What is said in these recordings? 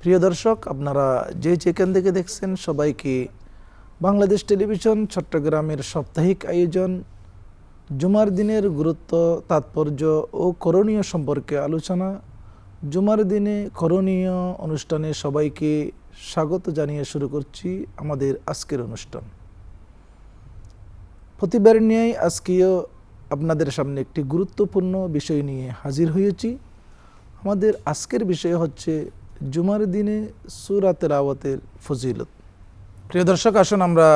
প্রিয় দর্শক, আপনারা যে যেখান থেকে দেখছেন সবাইকে বাংলাদেশ টেলিভিশন চট্টগ্রামের সাপ্তাহিক আয়োজন, জুমার দিনের গুরুত্ব, তাৎপর্য ও করণীয় সম্পর্কে আলোচনা, জুমার দিনে করণীয় অনুষ্ঠানে সবাইকে স্বাগত জানিয়ে শুরু করছি আমাদের আজকের অনুষ্ঠান। প্রতিবার নিয়েই আজকেও আপনাদের সামনে একটি গুরুত্বপূর্ণ বিষয় নিয়ে হাজির হয়েছি। আমাদের আজকের বিষয় হচ্ছে জুমার দিনে সুরা তেলাওয়াতের ফজিলত। প্রিয় দর্শক, আসুন আমরা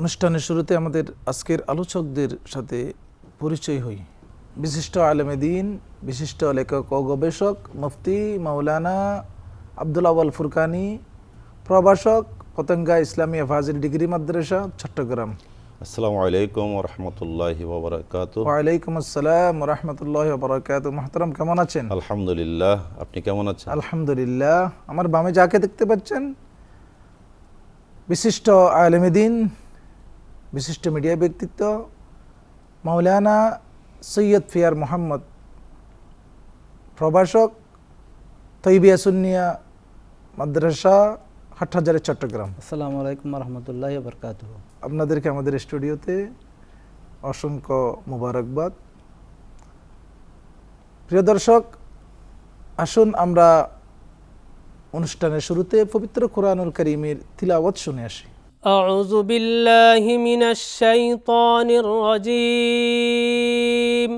অনুষ্ঠানের শুরুতে আমাদের আজকের আলোচকদের সাথে পরিচয় হই। বিশিষ্ট আলেমে দিন, বিশিষ্ট লেখক ও গবেষক মুফতি মাওলানা আব্দুল আওয়াল ফুরকানি, প্রভাষক পতঙ্গা ইসলামী ফাজিল ডিগ্রি মাদ্রাসা, চট্টগ্রাম। আসসালামু আলাইকুম রহমতুল্লাহি ওবরাকাত ওয়ালাইকুম আসসালাম রহমতুল্লাহ বরকাত মোহতরম কেমন আছেন? আলহামদুলিল্লাহ আপনি কেমন আছেন? আলহামদুলিল্লাহ। আমার বামে যাকে দেখতে পাচ্ছেন বিশিষ্ট আলমেদিন বিশিষ্ট মিডিয়া ব্যক্তিত্ব মাওলানা সৈয়দ ফিয়ার মোহাম্মদ প্রভাষক তৈবিয়া সুন্নিয়া মাদ্রাসা হাটহাজারে চট্টগ্রাম। আসসালামু আলাইকুম রহমতুল্লাহ বরকাত আপনাদেরকে আমাদের স্টুডিওতে অসংখ্য মুবারকবাদ প্রিয় দর্শক আসুন আমরা অনুষ্ঠানের শুরুতে পবিত্র কোরআনুল করিমের তিলাওয়াত শুনে আসি أعوذ بالله من الشيطان الرجيم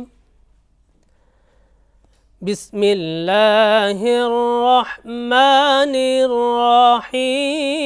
بسم الله الرحمن الرحيم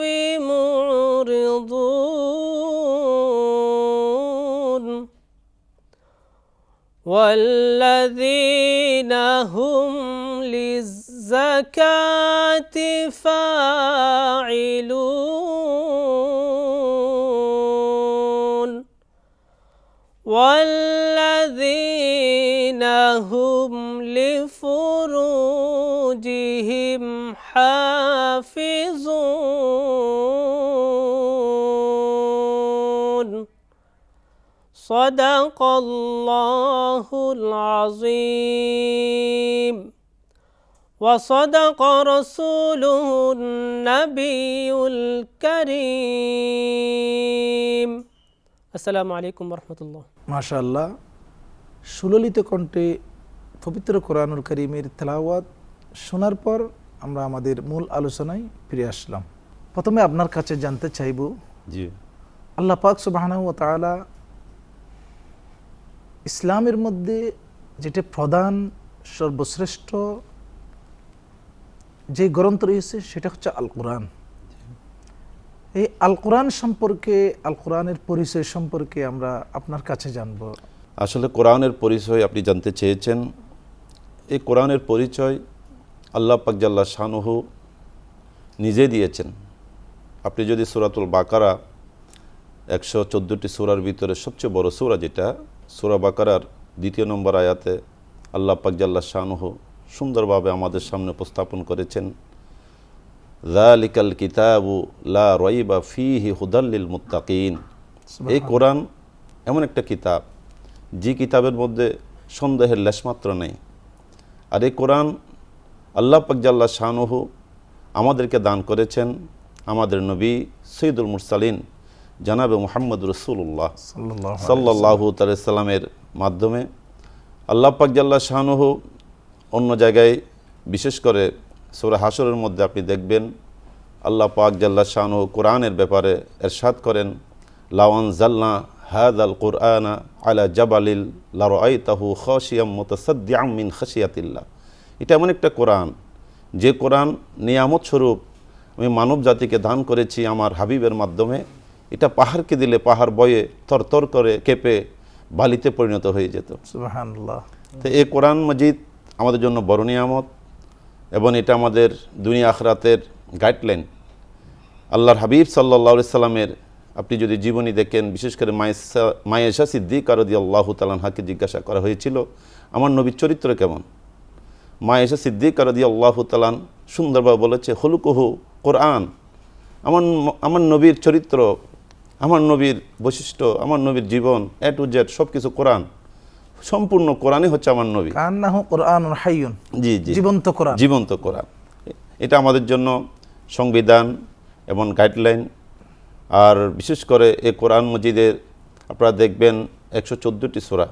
والذين هم للزكاة فاعلون والذين هم لفروجهم حافظون صدق الله العظيم وصدق رسوله النبي الكريم السلام عليكم ورحمة الله মাশাআল্লাহ সুললিত কণ্ঠে পবিত্র কোরআনুল করিমের তেলাওয়াত শোনার পর আমরা আমাদের মূল আলোচনায় ফিরে আসলাম প্রথমে আপনার কাছে জানতে চাইব জি আল্লাহ পাক সুবাহানাহু ওয়া তাআলা ইসলামের মধ্যে যেটা প্রধান, সর্বশ্রেষ্ঠ যে গ্রন্থ রয়েছে সেটা হচ্ছে আল কোরআন এই আল কোরআন সম্পর্কে আল কোরআনের পরিচয় সম্পর্কে আমরা আপনার কাছে জানব। আসলে কোরআনের পরিচয় আপনি জানতে চেয়েছেন। এই কোরআনের পরিচয় আল্লাহ পাকজাল্লা শাহনুহু নিজে দিয়েছেন। আপনি যদি সুরাতুল বাকারা একশো চোদ্দোটি সুরার ভিতরে সবচেয়ে বড় সুরা যেটা সুরা বাকারার দ্বিতীয় নম্বর আয়াতে আল্লাহ পাকজাল্লা শাহনুহু সুন্দরভাবে আমাদের সামনে উপস্থাপন করেছেন। জালিকাল কিতাবু লা রইবা ফিহি হুদাল্লিল মুত্তাকিন। এই কোরআন এমন একটা কিতাব যে কিতাবের মধ্যে সন্দেহের লেশমাত্র নেই। আর এই কোরআন আল্লাহ পাকজাল্লা শাহনুহু আমাদেরকে দান করেছেন আমাদের নবী সৈদুল মুরসালিন জানাবে মোহাম্মদ রসুল্লাহ সাল্লাল্লাহু সাল্লাহু তালামের মাধ্যমে। আল্লাহ পাকজাল্লা শাহনুহু অন্য জায়গায় বিশেষ করে সুরা হাসরের মধ্যে আপনি দেখবেন আল্লাহ পাক জাল্লা শাহনুহু কোরআনের ব্যাপারে এরশাদ করেন লাওয়ান জাল্লা হাদ আল কোরআনা আলা জাবালিল লারো আই তাহু খসিয়াম মোতাসদ্দিয়াম মিন খসিয়াতিল্লা এটা এমন একটা কোরআন যে কোরআন নিয়ামত স্বরূপ আমি মানব জাতিকে দান করেছি আমার হাবিবের মাধ্যমে। এটা পাহাড়কে দিলে পাহাড় বয়ে তরতর করে কেঁপে বালিতে পরিণত হয়ে যেত। তো এই কোরআন মজিদ আমাদের জন্য বড় নিয়ামত এবং এটা আমাদের দুনিয়া আখরাতের গাইডলাইন আল্লাহর হাবিব সাল্লা সাল্লামের আপনি যদি জীবনী দেখেন বিশেষ করে মায়েসা মায়েশা সিদ্দিক আরদি আল্লাহ তালানহাকে জিজ্ঞাসা করা হয়েছিল আমার নবীর চরিত্র কেমন? মায়েশা সিদ্দিক আরদি আল্লাহ তালান সুন্দরভাবে বলেছে হলুকহু কোরআন। আমার আমার নবীর চরিত্র আমার নবীর বৈশিষ্ট্য আমার নবীর জীবন এ টু জেড সব কিছু কোরআন। সম্পূর্ণ কোরআনই হচ্ছে আমার নবী। কোরআন জি জি। জীবন্ত কোরআন। জীবন্ত কোরআন। এটা আমাদের জন্য সংবিধান এবং গাইডলাইন আর বিশেষ করে এই কোরআন মজিদের আপনারা দেখবেন একশো চোদ্দোটি সোরা।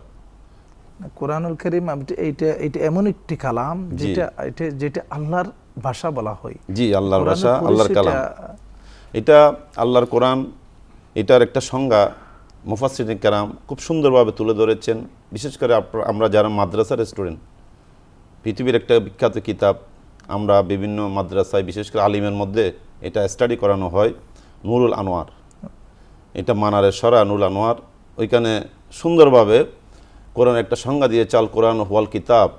কোরআনুল করিম এইটা এটা এমন একটি কালাম যেটা এটা যেটা আল্লাহর ভাষা বলা হয়। জি আল্লাহর ভাষা আল্লাহর কালাম। এটা আল্লাহর কোরআন এটার একটা সংজ্ঞা মুফাসিন কারাম খুব সুন্দরভাবে তুলে ধরেছেন। বিশেষ করে আমরা যারা মাদ্রাসার স্টুডেন্ট, পৃথিবীর একটা বিখ্যাত কিতাব, আমরা বিভিন্ন মাদ্রাসায় বিশেষ করে আলিমের মধ্যে এটা স্টাডি করানো হয়, নুরুল আনোয়ার। এটা মানারের সরা নুরুল আনোয়ার। ওইখানে সুন্দরভাবে কোরআন একটা সংজ্ঞা দিয়ে চাল কোরআন ওয়াল কিতাব,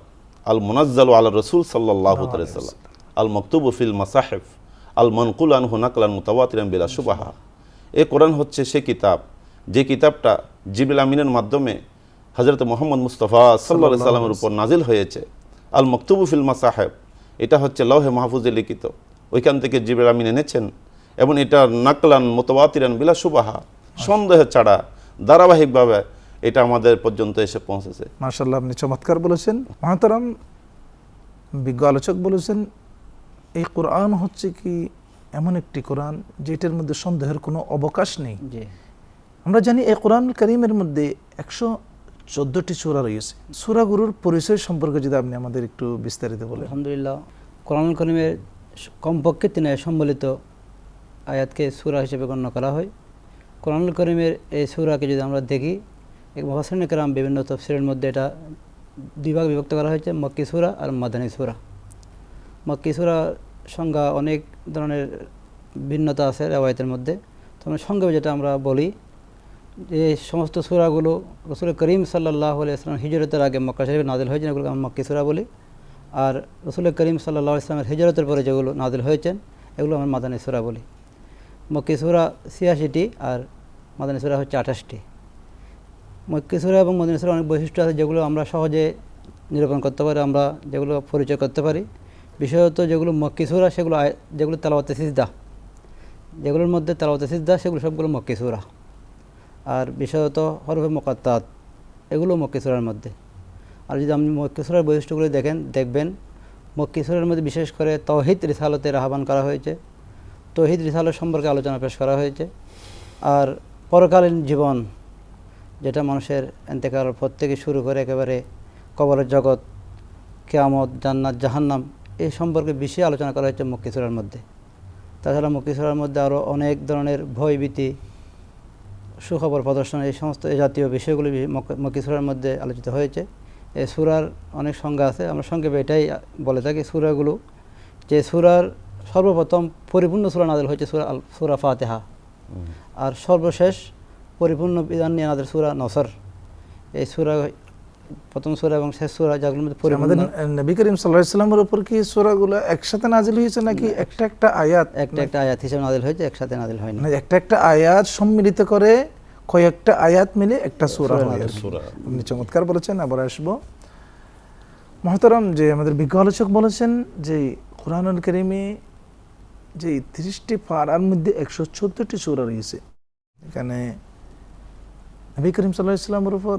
আল মুনাজ্জাল আল রসুল সাল্লাহ সাল্লাম আল মকতুব ফিল মাসাহেফ, আল মনকুল আনহু নাকলান মুতাওয়াতিরাম বিলা সুবাহা এ কোরআন হচ্ছে সে কিতাব। যে কিতাবটা জিবিল আমিনের মাধ্যমে হজরত মোহাম্মদ মুস্তফা সাল্লা সাল্লামের উপর নাজিল হয়েছে। আল মকতুবু ফিল সাহেব এটা হচ্ছে লৌহে মাহফুজে লিখিত। ওইখান থেকে জিবিল আমিন এনেছেন এবং এটা নাকলান মোতবাতিরান বিলা সুবাহা সন্দেহ ছাড়া ধারাবাহিকভাবে এটা আমাদের পর্যন্ত এসে পৌঁছেছে। মার্শাল্লাহ আপনি চমৎকার বলেছেন। মহাতারাম বিজ্ঞ আলোচক বলেছেন এই কোরআন হচ্ছে কি এমন একটি কোরআন যেটার মধ্যে সন্দেহের কোনো অবকাশ নেই। আমরা জানি এই কোরআন করিমের মধ্যে একশো চোদ্দটি সূরা রয়েছে। সূরাগুরুর পরিচয় সম্পর্কে যদি আপনি আমাদের একটু বিস্তারিত বলেন। আলহামদুলিল্লাহ কোরআন করিমের কমপক্ষে তিনে সম্বলিত আয়াতকে সুরা হিসেবে গণ্য করা হয়। কোরআন করিমের এই সূরাকে যদি আমরা দেখি এক মহাসিন কেরাম বিভিন্ন তফসিরের মধ্যে এটা দুই ভাগ বিভক্ত করা হয়েছে মক্কি সূরা আর মাদানী সূরা। মক্কি সূরা সংজ্ঞা অনেক ধরনের ভিন্নতা আছে রেওয়ায়তের মধ্যে। তো আমরা সংক্ষেপে যেটা আমরা বলি, যে সমস্ত সূরাগুলো রসুল করিম সাল্লাহ ইসলাম হিজরতের আগে মক্কা শরীফে নাদিল হয়েছেন, এগুলোকে আমরা মক্কি সূরা বলি। আর রসুল করিম সাল্লাহ ইসলামের হিজরতের পরে যেগুলো নাদিল হয়েছেন, এগুলো আমরা মাদানী সূরা বলি। মক্কি সূরা ছিয়াশিটি আর মাদানী সূরা হচ্ছে আঠাশটি। মক্কি সূরা এবং মদিনী সূরা অনেক বৈশিষ্ট্য আছে যেগুলো আমরা সহজে নিরূপণ করতে পারি, আমরা যেগুলো পরিচয় করতে পারি। বিশেষত যেগুলো মক্কি সূরা সেগুলো যেগুলো তেলাওয়াতে সিজদা। যেগুলোর মধ্যে তেলাওয়াতে সিজদা, সেগুলো সবগুলো মক্কি সূরা আর বিশেষত হরফে মোকাত্তাত, এগুলো মক্কি সূরার মধ্যে। আর যদি আপনি মক্কি সূরার বৈশিষ্ট্যগুলো দেখেন, দেখবেন মক্কি সূরার মধ্যে বিশেষ করে তহিদ রিসালতের আহ্বান করা হয়েছে। তহিদ রিসালত সম্পর্কে আলোচনা পেশ করা হয়েছে। আর পরকালীন জীবন, যেটা মানুষের এন্তেকালের পর থেকে শুরু করে একেবারে কবরের জগৎ, কেয়ামত, জান্নাত, জাহান্নাম এই সম্পর্কে বেশি আলোচনা করা হয়েছে মক্কি সূরার মধ্যে। তাছাড়া মক্কি সূরার মধ্যে আরও অনেক ধরনের ভয়ভীতি সুখবর প্রদর্শন এই সমস্ত এই জাতীয় বিষয়গুলি মক- মক্কি সূরার মধ্যে আলোচিত হয়েছে। এই সুরার অনেক সংজ্ঞা আছে আমরা সংক্ষেপে এটাই বলে থাকি। সূরাগুলো যে সুরার সর্বপ্রথম পরিপূর্ণ সূরা নাজিল হয়েছে সূরা আল সূরা ফাতেহা। আর সর্বশেষ পরিপূর্ণ বিধান নিয়ে নাজিল সূরা নসর। এই সূরা প্রথম সূরা এবং শেষ সূরা যেগুলোর মধ্যে আমাদের নবী করিম সাল্লাহ ইসলামের উপর কি সূরাগুলো একসাথে নাজিল হয়েছে নাকি একটা একটা আয়াত? একটা একটা আয়াত হিসেবে নাজিল হয়েছে একসাথে নাজিল হয়নি। মানে একটা একটা আয়াত সম্মিলিত করে কয়েকটা আয়াত মিলে একটা সূরা হয় সূরা। আপনি চমৎকার বলেছেন আবার আসব। মহতারাম যে আমাদের বিজ্ঞ আলোচক বলেছেন যে কোরআনুল করিমে যে তিরিশটি পাড়ার মধ্যে একশো চোদ্দটি সূরা রয়েছে। এখানে নবী করিম সাল্লাহ ইসলামের উপর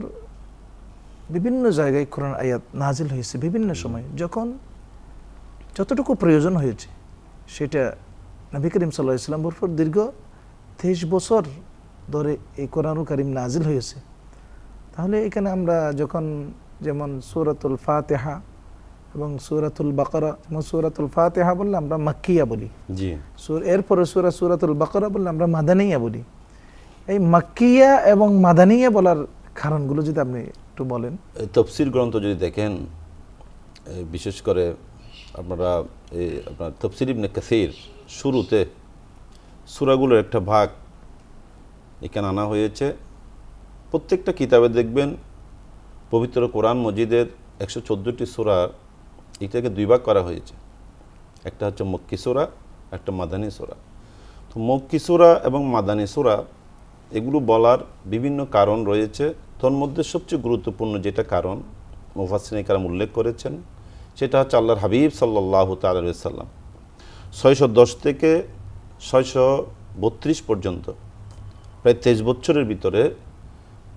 বিভিন্ন জায়গায় কোরআন আয়াত নাজিল হয়েছে বিভিন্ন সময়। যখন যতটুকু প্রয়োজন হয়েছে সেটা নবী করিম সাল্লাহ ইসলাম উপর দীর্ঘ তেইশ বছর ধরে এই কোরআনুল করিম নাজিল হয়েছে। তাহলে এখানে আমরা যখন যেমন সূরাতুল ফাতেহা এবং সূরাতুল বাকরা এবং সূরাতুল ফাতেহা বললে আমরা মাক্কিয়া বলি। এরপরে সুরা সুরাতুল বাকরা বললে আমরা মাদানিয়া বলি। এই মাক্কিয়া এবং মাদানিয়া বলার কারণগুলো যদি আপনি একটু বলেন। তফসির গ্রন্থ যদি দেখেন বিশেষ করে আপনারা এই আপনার তফসির ইবনে কাসির শুরুতে সূরাগুলোর একটা ভাগ এখানে আনা হয়েছে। প্রত্যেকটা কিতাবে দেখবেন পবিত্র কোরআন মজিদের একশো চোদ্দোটি সুরা এটাকে দুই ভাগ করা হয়েছে। একটা হচ্ছে মক্কি সুরা, একটা মাদানী সুরা। তো মক্কি সুরা এবং মাদানী সুরা, এগুলো বলার বিভিন্ন কারণ রয়েছে। তোর মধ্যে সবচেয়ে গুরুত্বপূর্ণ যেটা কারণ মুফাসিনী কারাম উল্লেখ করেছেন সেটা হচ্ছে আল্লাহর হাবিব সাল্লাহ তাল্লাম ছয়শো দশ থেকে ছয়শো বত্রিশ পর্যন্ত প্রায় তেইশ বছরের ভিতরে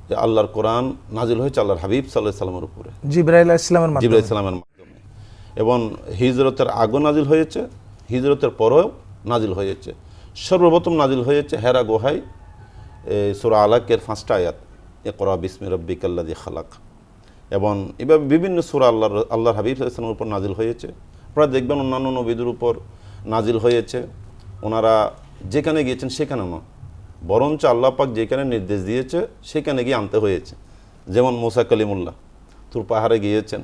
যে আল্লাহর কোরআন নাজিল হয়েছে আল্লাহর হাবিব সাল্লাহ সাল্লামের উপরে। জিব্রাইল ইসলামের মাধ্যমে। ইসলামের মাধ্যমে। এবং হিজরতের আগও নাজিল হয়েছে হিজরতের পরেও নাজিল হয়েছে। সর্বপ্রথম নাজিল হয়েছে হেরা গোহাই সুরা আলাকের পাঁচটা আয়াত। এ করা বিসমি রব্বিক আল্লাদি খালাক। এবং এভাবে বিভিন্ন সুরা আল্লাহর আল্লাহর হাবিব ইসলামের উপর নাজিল হয়েছে। আপনারা দেখবেন অন্যান্য নবীদের উপর নাজিল হয়েছে। ওনারা যেখানে গিয়েছেন সেখানে নয়। বরঞ্চ আল্লাহ পাক যেখানে নির্দেশ দিয়েছে, সেখানে গিয়ে আনতে হয়েছে। যেমন মোসা কলিমুল্লাহ, তুর পাহাড়ে গিয়েছেন,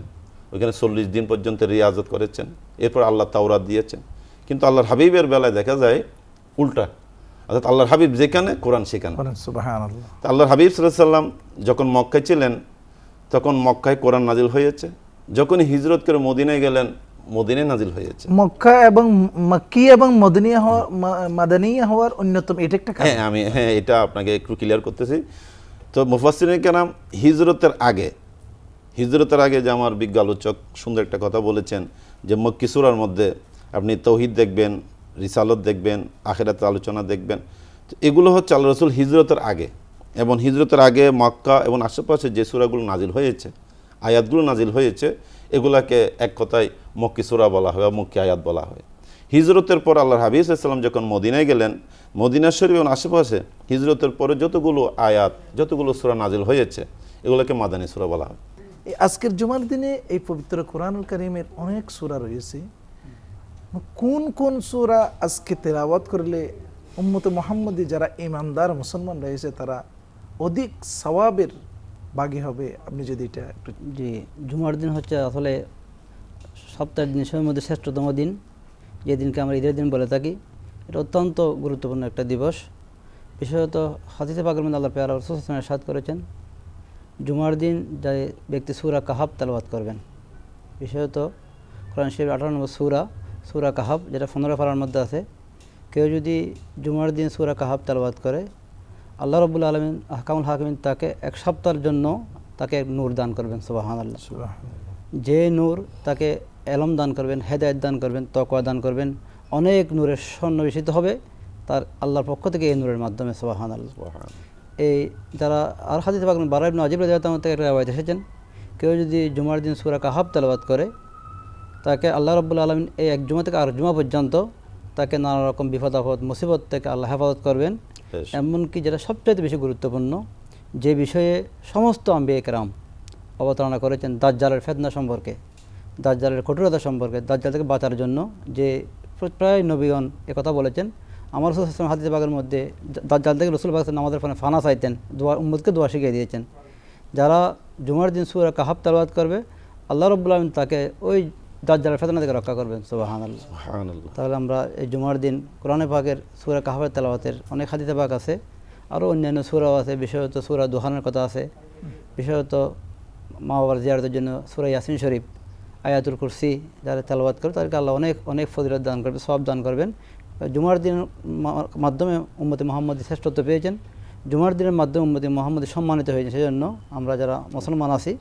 ওইখানে চল্লিশ দিন পর্যন্ত রিয়াজত করেছেন। এরপর আল্লাহ তাওরাত দিয়েছেন। কিন্তু আল্লাহর হাবিবের বেলায় দেখা যায়, উল্টা। অর্থাৎ আল্লাহর হাবিব যেখানে কোরআন সেখানে। আল্লাহর হাবিব সাল্লাম যখন মক্কায় ছিলেন তখন মক্কায় কোরআন নাজিল হয়েছে। যখন হিজরত করে মদিনায় গেলেন মদিনায় নাজিল হয়েছে। মক্কা এবং মক্কি এবং মদিনিয়া হওয়া মাদানিয়া হওয়ার অন্যতম এটা একটা হ্যাঁ আমি হ্যাঁ এটা আপনাকে একটু ক্লিয়ার করতেছি। তো মুফাসির কেরাম হিজরতের আগে হিজরতের আগে যে আমার বিজ্ঞ আলোচক সুন্দর একটা কথা বলেছেন যে মক্কি সূরার মধ্যে আপনি তৌহিদ দেখবেন রিসালত দেখবেন, আখেরাতের আলোচনা দেখবেন। তো এগুলো হচ্ছে আল্লাহ রসুল হিজরতের আগে। এবং হিজরতের আগে মক্কা এবং আশেপাশে যে সূরাগুলো নাজিল হয়েছে, আয়াতগুলো নাজিল হয়েছে, এগুলাকে এক কথায় মক্কি সূরা বলা হয় বা মক্কি আয়াত বলা হয়। হিজরতের পর আল্লাহ হাবিজ ইসলাম যখন মদিনায় গেলেন, মদিনা শরীফ এবং আশেপাশে হিজরতের পরে যতগুলো আয়াত, যতগুলো সূরা নাজিল হয়েছে, এগুলোকে মাদানী সূরা বলা হয়। আজকের জুমার দিনে এই পবিত্র কোরআনুল করিমের অনেক সূরা রয়েছে। কোন কোন সুরা আজকে তেলাওয়াত করলে উম্মতে মোহাম্মদী যারা ইমানদার মুসলমান রয়েছে, তারা অধিক সওয়াবের বাগী হবে? আপনি যদি এটা একটু জি, জুমার দিন হচ্ছে আসলে সপ্তাহের দিন, সময়ের মধ্যে শ্রেষ্ঠতম দিন। যে দিনকে আমরা ঈদের দিন বলে থাকি। এটা অত্যন্ত গুরুত্বপূর্ণ একটা দিবস। বিশেষত হাদিসে পাকের মধ্যে আল্লাহ পেয়ারা রসুলের সাদ করেছেন, জুমার দিন যে ব্যক্তি সুরা কাহাব তালবাত করবেন। বিশেষত কোরআন শরীফ আঠারো নম্বর সুরা সুরা কাহাব যেটা পনেরো পাড়ার মধ্যে আছে। কেউ যদি জুমার দিন সুরা কাহাব তালবাত করে আল্লাহ রবুল্লা আলমিন হাকামুল হাকিমিন তাকে এক সপ্তাহের জন্য তাকে নূর দান করবেন সুবাহান আল্লাহ যে নূর তাকে এলম দান করবেন হেদায়ত দান করবেন তকওয়া দান করবেন অনেক নূরের সন্নিবেশিত হবে তার আল্লাহর পক্ষ থেকে এই নূরের মাধ্যমে সোহান আল্লাহ এই যারা আর হাদিস পাক বারাইব নাজিব রাজিয়াল্লাহু থেকে একটা রেওয়ায়ত এসেছেন কেউ যদি জুমার দিন সুরা কাহাব তেলাবাদ করে তাকে আল্লাহ রব্বুল আলমিন এই এক জুমা থেকে আর জুমা পর্যন্ত তাকে নানা রকম বিপদ আপদ মুসিবত থেকে আল্লাহ হেফাজত করবেন। এমনকি যেটা সবচাইতে বেশি গুরুত্বপূর্ণ যে বিষয়ে সমস্ত আম্বি একরাম অবতারণা করেছেন দাজ্জালের ফেদনা সম্পর্কে দাজ্জালের কঠোরতা সম্পর্কে দাজ্জাল থেকে বাঁচার জন্য যে প্রায় নবীগণ কথা বলেছেন আমার রসুল হাসলাম হাদিস বাগের মধ্যে দাজ্জাল থেকে রসুল বাগ আমাদের ফোনে ফানা চাইতেন দোয়া উম্মদকে দোয়া শিখিয়ে দিয়েছেন। যারা জুমার দিন সুরা কাহাব তালবাদ করবে আল্লাহ রব্বুল আলমিন তাকে ওই দাজ্জালের ফেতনা থেকে রক্ষা করবেন সুবাহান। তাহলে আমরা এই জুমার দিন কোরআনে পাকের সুরা কাহাবের তেলাওয়াতের অনেক হাদিতে পাক আছে আরও অন্যান্য সুরাও আছে বিশেষত সুরা দুহানের কথা আছে বিশেষত মা বাবার জিয়ারতের জন্য সুরা ইয়াসিন শরীফ আয়াতুল কুরসি যারা তেলাওয়াত করে তাদেরকে আল্লাহ অনেক অনেক ফজিলত দান করবে সব দান করবেন জুমার দিন মাধ্যমে উম্মতি মোহাম্মদ শ্রেষ্ঠত্ব পেয়েছেন জুমার দিনের মাধ্যমে উম্মতি মোহাম্মদ সম্মানিত হয়েছে সেজন্য আমরা যারা মুসলমান আছি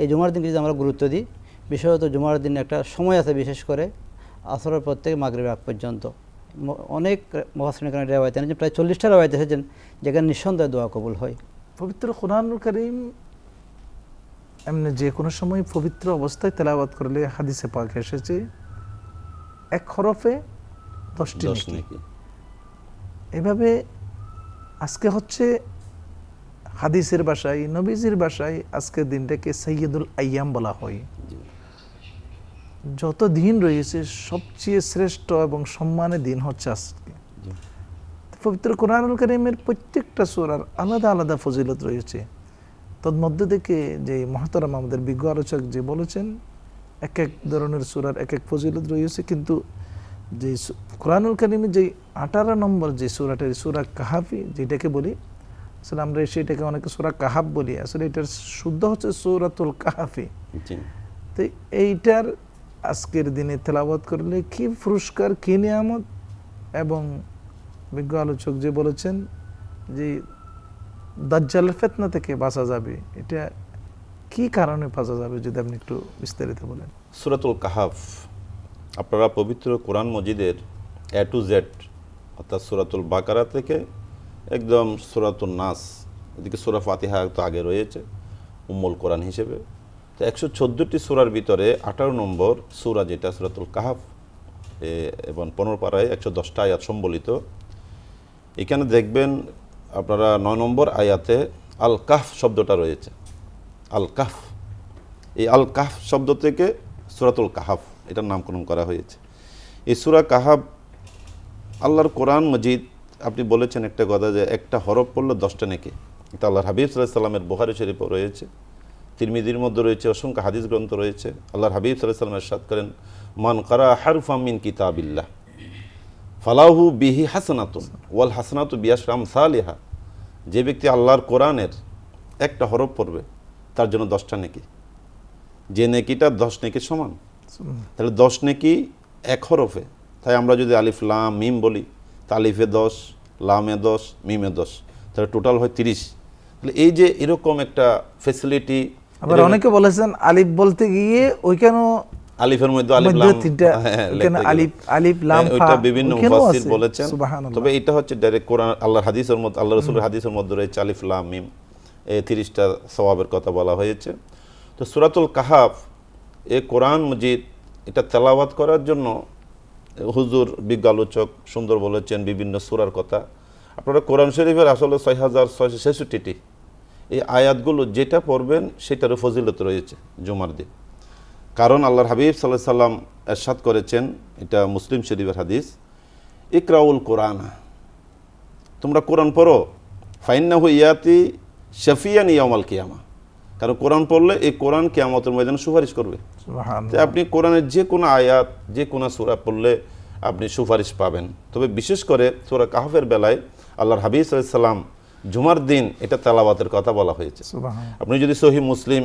এই জুমার দিনকে যদি আমরা গুরুত্ব দিই বিশেষত জুমার দিন একটা সময় আছে বিশেষ করে আসরের পর থেকে মাগরিব আগ পর্যন্ত। অনেক মহাশ্রেণীকারী রেওয়ায়ত এনেছেন প্রায় চল্লিশটা রেওয়ায়ত এসেছেন যেখানে নিঃসন্দেহে দোয়া কবুল হয়। পবিত্র কোরআনুল করিম এমনি যে কোনো সময় পবিত্র অবস্থায় তেলাবাদ করলে হাদিসে পাক এসেছে এক হরফে দশটি নাকি? এভাবে আজকে হচ্ছে হাদিসের বাসায় নবীজির বাসায় আজকের দিনটাকে সৈয়দুল আইয়াম বলা হয়। যত দিন রয়েছে সবচেয়ে শ্রেষ্ঠ এবং সম্মানের দিন হচ্ছে আজকে। পবিত্র কোরআনুল করিমের প্রত্যেকটা সুরার আলাদা আলাদা ফজিলত রয়েছে। তন্মধ্যে থেকে যে মহাতারাম আমাদের বিজ্ঞ আলোচক যে বলেছেন এক এক ধরনের সুরার এক এক ফজিলত রয়েছে কিন্তু যে কোরআনুল করিমের যে আঠারো নম্বর যে সুরাটা সুরা কাহাফি যেটাকে বলি আসলে আমরা সেটাকে অনেকে সুরা কাহাব বলি। আসলে এটার শুদ্ধ হচ্ছে সুরাতুল কাহাফি। তো এইটার আজকের দিনে তেলাওয়াত করলে কি পুরস্কার, কি নিয়ামত? এবং বিজ্ঞ আলোচক যে বলেছেন যে দাজ্জাল ফেতনা থেকে বাঁচা যাবে, এটা কি কারণে বাঁচা যাবে যদি আপনি একটু বিস্তারিত বলেন? সুরাতুল কাহাফ, আপনারা পবিত্র কোরআন মজিদের এ টু জেড অর্থাৎ সুরাতুল বাকারা থেকে একদম সুরাতুল নাস, এদিকে সুরা ফাতিহা তো আগে রয়েছে, উম্মুল কোরআন হিসেবে। তো একশো চোদ্দোটি সুরার ভিতরে আঠারো নম্বর সুরা যেটা সুরাতুল কাহাফ এবং পনেরো পাড়ায় একশো দশটা আয়াত সম্বলিত। এখানে দেখবেন আপনারা নয় নম্বর আয়াতে আল কাফ শব্দটা রয়েছে। আল কাফ এই আল কাহফ শব্দ থেকে সুরাতুল কাহাফ, এটার নামকরণ করা হয়েছে। এই সুরা কাহাব আল্লাহর কোরআন মজিদ আপনি বলেছেন একটা কথা যে একটা হরফ পড়লে দশটা নেকি। এটা আল্লাহর হাবিব সাল্লাহ সাল্লামের বোহারি শরীফও রয়েছে। তিরমিদির মধ্যে রয়েছে, অসংখ্য হাদিস গ্রন্থ রয়েছে। আল্লাহর হাবিব সাল্লামের সাদ করেন, মান কারা হারুফা মিন কিতাবিল্লাহ, ফালাহু বিহি হাসানাতুন ওয়াল হাসানাতু বিয়াসরাম সালিহা যে ব্যক্তি আল্লাহর কোরআনের একটা হরফ পড়বে, তার জন্য দশটা নেকি। যে নেকিটা দশ নেকির সমান, তাহলে দশ নেকি এক হরফে। তাই আমরা যদি আলিফ, লাম, মিম বলি, তা আলিফে দশ, লামে দশ, মিমে দশ, তাহলে টোটাল হয় তিরিশ। তাহলে এই যে এরকম একটা ফেসিলিটি আবার অনেকে বলেছেন আলিফ বলতে গিয়ে ওইখানেও আলিফের মধ্যে আলিফ লাম হ্যাঁ, গেলে। আলিফ- আলিফ, লাম, হ্যাঁ, ওইটা বিভিন্ন মুফাসসির বলেছেন। তবে এটা হচ্ছে ডাইরেক্ট কোরআন আল্লাহর হাদিসের মধ্যে আল্লাহ রসুলের হাদিসের মধ্যে রয়েছে আলিফ লাম মিম। এই তিরিশটা সওয়াবের কথা বলা হয়েছে। তো সুরাতুল কাহাফ এ কোরআন মজিদ এটা তেলাওয়াত করার জন্য হুজুর বিজ্ঞ আলোচক সুন্দর বলেছেন বিভিন্ন সুরার কথা। আপনারা কোরআন শরীফের আসলে ছয় হাজার ছয়শো ছেষট্টিটি এই আয়াতগুলো যেটা পড়বেন সেটারও ফজিলত রয়েছে জুমার দিন। কারণ আল্লাহর হাবিব সাল্লাহ সাল্লাম এরশাদ করেছেন এটা মুসলিম শরীফের হাদিস ইকরাউল কোরআন। তোমরা কোরআন পড়ো ফাইন্নাহু ইয়াতি শফিয়ান ইয়ামাল কিয়ামা। কারণ কোরআন পড়লে এই কোরআন কিয়ামতের ময়দানে সুপারিশ করবে। আপনি কোরআনের যে কোনো আয়াত যে কোনো সূরা পড়লে আপনি সুপারিশ পাবেন। তবে বিশেষ করে সূরা কাহফের বেলায় আল্লাহর হাবিব সাল্লাম জুমার দিন এটা তালাবাতের কথা বলা হয়েছে। আপনি যদি সহি মুসলিম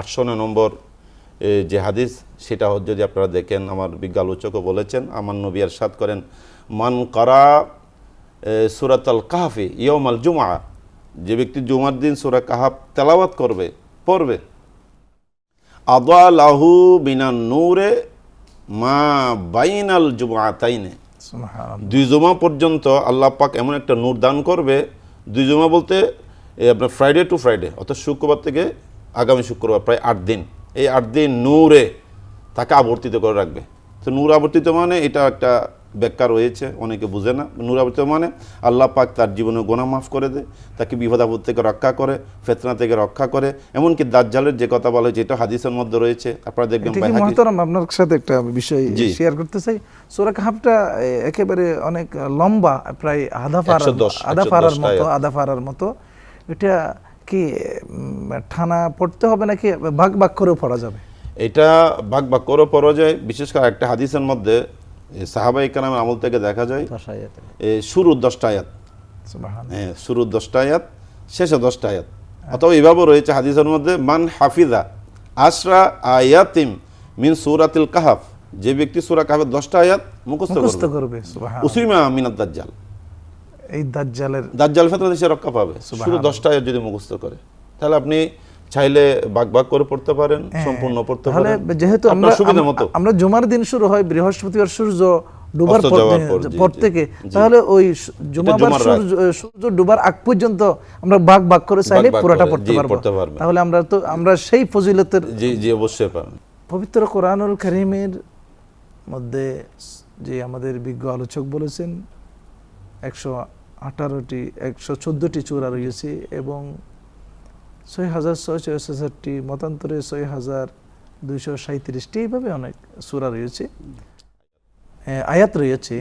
আটশো নম্বর যে হাদিস সেটা যদি আপনারা দেখেন আমার বিজ্ঞ আলোচকও বলেছেন আমার নবী আর সাদ করেন মান করা সুরাতাল কাহাফি ইয়মাল জুমা যে ব্যক্তি জুমার দিন সুরা কাহাফ তেলাওয়াত করবে পড়বে। আদালাহু বিনান নূরে মা বাইনাল জুমা তাইনে দুই জুমা পর্যন্ত আল্লাহ পাক এমন একটা নূর দান করবে দুই জমা বলতে এই আপনার ফ্রাইডে টু ফ্রাইডে অর্থাৎ শুক্রবার থেকে আগামী শুক্রবার, প্রায় আট দিন। এই আট দিন নূরে তাকে আবর্তিত করে রাখবে। তো নূর আবর্তিত মানে এটা একটা ব্যাখ্যা রয়েছে অনেকে বুঝে না। নূর মানে আল্লাহ পাক তার জীবনে গোনা মাফ করে দেয় তাকে বিপদ আপদ থেকে রক্ষা করে ফেতনা থেকে রক্ষা করে এমনকি দাজ্জালের যে কথা বলা হয়েছে এটা হাদিসের মধ্যে রয়েছে আপনারা দেখবেন মহতরম? আপনার সাথে একটা বিষয় শেয়ার করতে চাই। সূরা কাহাফটা একেবারে অনেক লম্বা প্রায় আধা 110 আধা 110 মতো আধা পারার মতো। এটা কি ঠানা পড়তে হবে নাকি ভাগ ভাগ করেও পড়া যাবে? এটা বাক বাক করে পড়া যায়। বিশেষ করে একটা হাদিসের মধ্যে সাহাবাই কালামের আমল থেকে দেখা যায় শুরুর দশটা আয়াত। হ্যাঁ শুরুর দশটা আয়াত শেষে দশটা আয়াত। অথবা এভাবেও রয়েছে হাদিসের মধ্যে মান হাফিজা আশরা আয়াতিম মিন সুরাতিল কাহাফ যে ব্যক্তি সুরা কাহাফের দশটা আয়াত মুখস্থ মুখস্থ করবে উসিমা মিনাদ দাজ্জাল। এই দাজ্জালের দাজ্জাল ফেতনা সে রক্ষা পাবে। শুধু দশটা আয়াত যদি মুখস্থ করে। তাহলে আপনি চাইলে বাক বাক করে পড়তে পারেন সম্পূর্ণ পড়তে পারেন। যেহেতু আমরা আমরা জুমার দিন শুরু হয় বৃহস্পতিবার সূর্য ডুবার পর থেকে তাহলে ওই জুমাবার জুমার সূর্য ডুবার আগ পর্যন্ত আমরা ভাগ ভাগ করে চাইলে পুরোটা পড়তে পারব। তাহলে আমরা তো আমরা সেই ফজিলতের জি জি অবশ্যই পাবেন পবিত্র কোরআনুল করিমের মধ্যে যে আমাদের বিজ্ঞ আলোচক বলেছেন একশো আঠারোটি একশো চোদ্দোটি চূড়া রয়েছে এবং ছয় হাজার ছয়শো ছেষট্টি, মতান্তরে ছয় হাজার দুইশো সাঁত্রিশটি এইভাবে অনেক সুরা রয়েছে। আয়াত রয়েছে।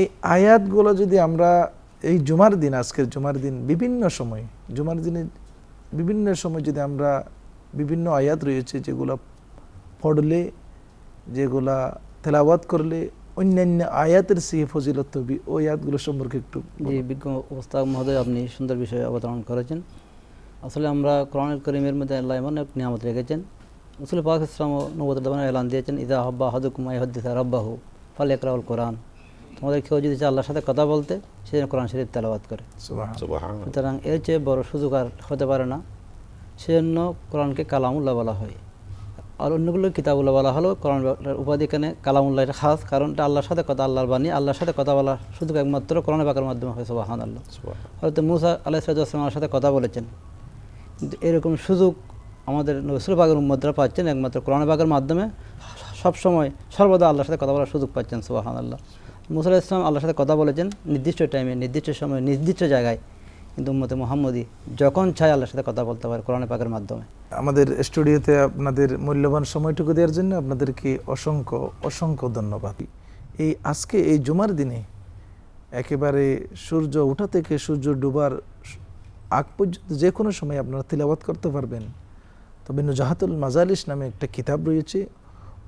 এই আয়াতগুলো যদি আমরা এই জুমার দিন, আজকের জুমার দিন বিভিন্ন সময়, জুমার দিনে বিভিন্ন সময় যদি আমরা বিভিন্ন আয়াত রয়েছে যেগুলো পড়লে, যেগুলা তেলাওয়াত করলে, অন্যান্য আয়াতের সেই ফজিলত, ওই আয়াতগুলো সম্পর্কে একটু বিজ্ঞ অবস্থাক মহোদয়, আপনি সুন্দর বিষয়ে অবতরণ করেছেন। আসলে আমরা কোরআনুল করিমের মধ্যে আল্লাহ এমন এক নিয়ামত রেখেছেন। রসুল পাক ইসলাম নবত এলান দিয়েছেন ইদা হব্বা হদুকুম হদ্দিসা রব্বাহু ফলে একরাউল কোরআন। তোমাদের কেউ যদি আল্লাহর সাথে কথা বলতে সে যেন কোরআন শরীফ তেলাবাদ করে। সুবহান সুবহান সুতরাং এর চেয়ে বড় সুযোগ আর হতে পারে না। সেজন্য কোরআনকে কালামুল্লাহ বলা হয়। আর অন্যগুলো কিতাবুল্লাহ বলা হলো কোরআন উপাধি এখানে কালামুল্লাহ এটা খাস কারণ এটা আল্লাহর সাথে কথা আল্লাহর বাণী আল্লাহর সাথে কথা বলা সুযোগ একমাত্র কোরআন পাকের মাধ্যমে হয় সুবাহান আল্লাহ সুবহান হয়তো মুসা আলাহ সালামের সাথে কথা বলেছেন। এরকম সুযোগ আমাদের নসরুল পাকের উম্মদরা পাচ্ছেন, একমাত্র কোরআন পাকের মাধ্যমে। সবসময় সর্বদা আল্লাহর সাথে কথা বলার সুযোগ পাচ্ছেন সুবাহান আল্লাহ মুসা আলাহ ইসলাম আল্লাহর সাথে কথা বলেছেন নির্দিষ্ট টাইমে নির্দিষ্ট সময়ে, নির্দিষ্ট জায়গায়। কিন্তু উম্মতে মোহাম্মদী যখন চায় আল্লাহর সাথে কথা বলতে পারে কোরআন পাকের মাধ্যমে। আমাদের স্টুডিওতে আপনাদের মূল্যবান সময়টুকু দেওয়ার জন্য আপনাদেরকে অসংখ্য অসংখ্য ধন্যবাদ। এই আজকে, এই জুমার দিনে একেবারে সূর্য ওঠা থেকে সূর্য ডুবার আগ পর্যন্ত যে কোনো সময় আপনারা তিলাবাত করতে পারবেন। তবে নুজাহাতুল মাজালিস নামে একটা কিতাব রয়েছে।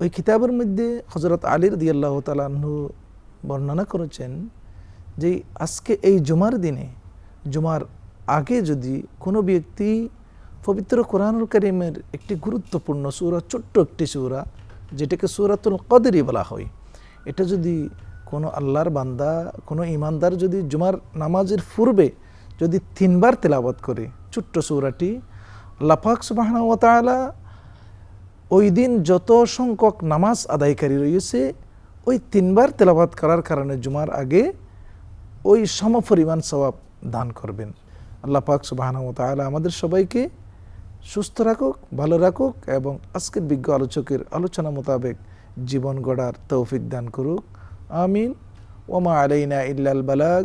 ওই কিতাবের মধ্যে হজরত আলীর দিয়াল্লাহ তালাহু বর্ণনা করেছেন যে আজকে এই জুমার দিনে, জুমার আগে যদি কোনো ব্যক্তি পবিত্র কোরআনুল করিমের একটি গুরুত্বপূর্ণ সূরা, ছোট্ট একটি সুরা, যেটাকে সূরাতুল কদরি বলা হয়, এটা যদি কোনো আল্লাহর বান্দা, কোনো ইমানদার যদি জুমার নামাজের পূর্বে যদি তিনবার তেলাওয়াত করে, ছোট্ট সৌরাটি পাক সুবহানাহু ওই দিন যত সংখ্যক নামাজ আদায়কারী রয়েছে, ওই তিনবার তেলাবাত করার কারণে জুমার আগে ওই সমপরিমাণ সওয়াব দান করবেন। আল্লাহ পাক সুবাহানা তাআলা আমাদের সবাইকে সুস্থ রাখুক, ভালো রাখুক এবং আজকের বিজ্ঞ আলোচকের আলোচনা মোতাবেক জীবন গড়ার তৌফিক দান করুক। আমিন। ওমা আলাইনা ইল্লাল বালাগ।